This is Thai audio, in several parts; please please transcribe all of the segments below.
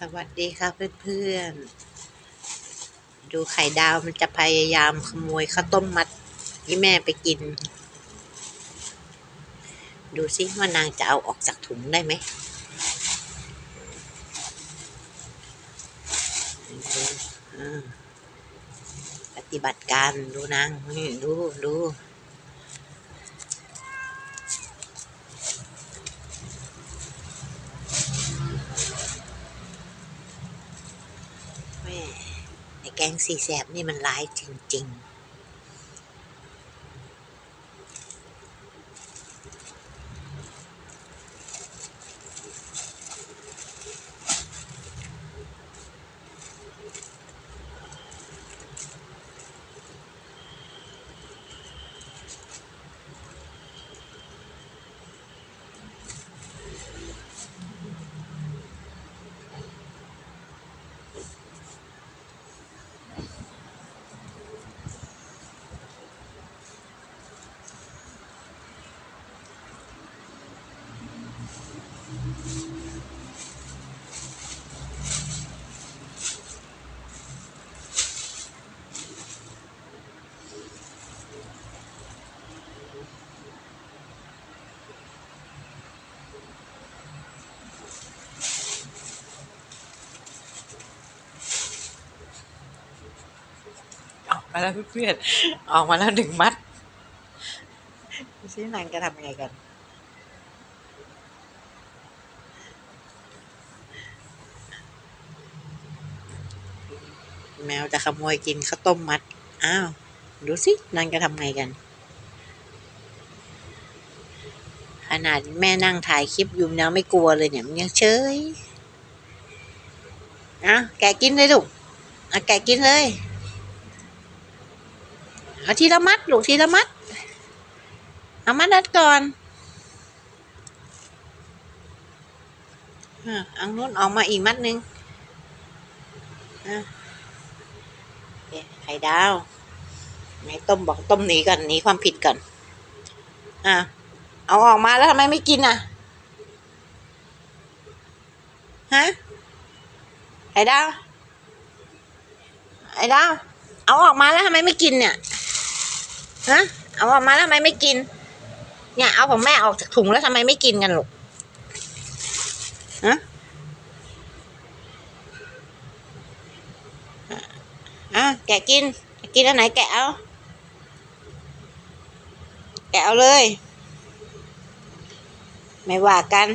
สวัสดีค่ะเพื่อนๆ ดูไข่ดาวมันจะพยายามขโมยข้าวต้มมัดที่แม่ไปกิน ดูซิว่านางจะเอาออกจากถุงได้ไหมปฏิบัติการดูนางดูดู แม่ไอ้ แกงสีแสบนี่มันร้ายจริง ๆ มาแล้วเพื่อนๆออกมาแล้วหนึ่งมัดดูซินางจะทำยังไงกันแมวจะขโมยกินข้าวต้มมัด อ้าว ดูสินางจะทำไงกัน ขนาดแม่นั่งถ่ายคลิปยู่ยังไม่กลัวเลยเนี่ย มันยังเฉยอะแกกินเลยลูกอะแกกินเลย เอาทีละมัดลูกทีละมัด เอามัดนัดก่อนอะเอังนู้นออกมาอีกมัดหนึ่งไข่ดาวไหนต้มบอกต้มหนีก่อนหนีความผิดก่อน อะ เอาออกมาแล้วทำไมไม่กินอะ ฮะ ไข่ดาวไอ้ดาว เอาออกมาแล้วทำไมไม่กินเนี่ย ฮะเอาออกมาแล้วทำไมไม่กิน เนี่ย เอาของแม่ออกจากถุงแล้วทำไมไม่กินกันลูกฮะอะแกะกิน กินอันไหนแกะเอา แกะเอาเลย ไม่ว่ากัน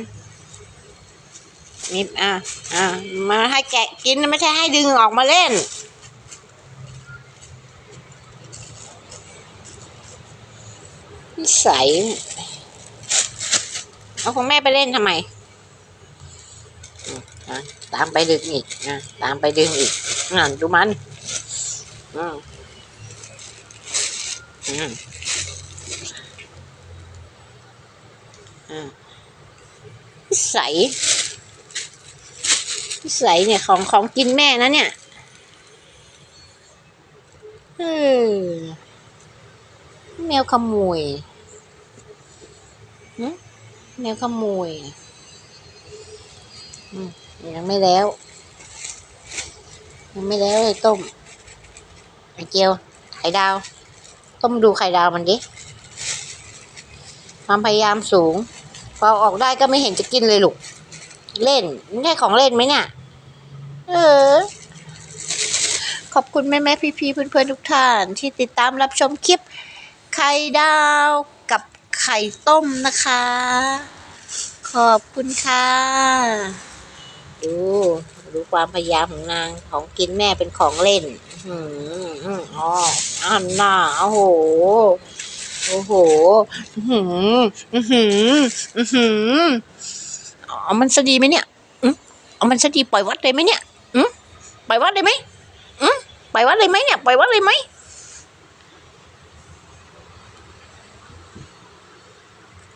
นิดอะอะมาให้แกะกินไม่ใช่ให้ดึงออกมาเล่น นิสัยเอาของแม่ไปเล่นทำไม ตามไปดึงอีกนะตามไปดึงอีกนั่นดูมัน อืมอืมอ่านิสัยนิสัยเนี่ยของของกินแม่นะเนี่ยเออแมวขโมย หึแมวขโมยอืมยังไม่แล้ว ยังไม่แล้วเลยต้ม ไอเจียว ไข่ดาว ต้มดูไข่ดาวมันดิ ความพยายามสูง พอออกได้ก็ไม่เห็นจะกินเลยลูก เล่นไม่ใช่ของเล่นไหมเนี่ย เออ ขอบคุณแม่แม่พี่พี่เพื่อนเพื่อนทุกท่าน ที่ติดตามรับชมคลิป ไข่ดาวกับ ไข่ต้มนะคะ ขอบคุณค่ะดูดูความพยายามของนางของกินแม่เป็นของเล่นอืมอ๋ออันน่าโอ้โหโอ้โหอือหืออืหืออือหืออ๋อมันสดีไหมเนี่ยอืมเอามันสดีปล่อยวัดเลยไหมเนี่ยอืมปล่อยวัดเลยไหมอืมปล่อยวัดเลยไหมเนี่ยปล่อยวัดเลยไหม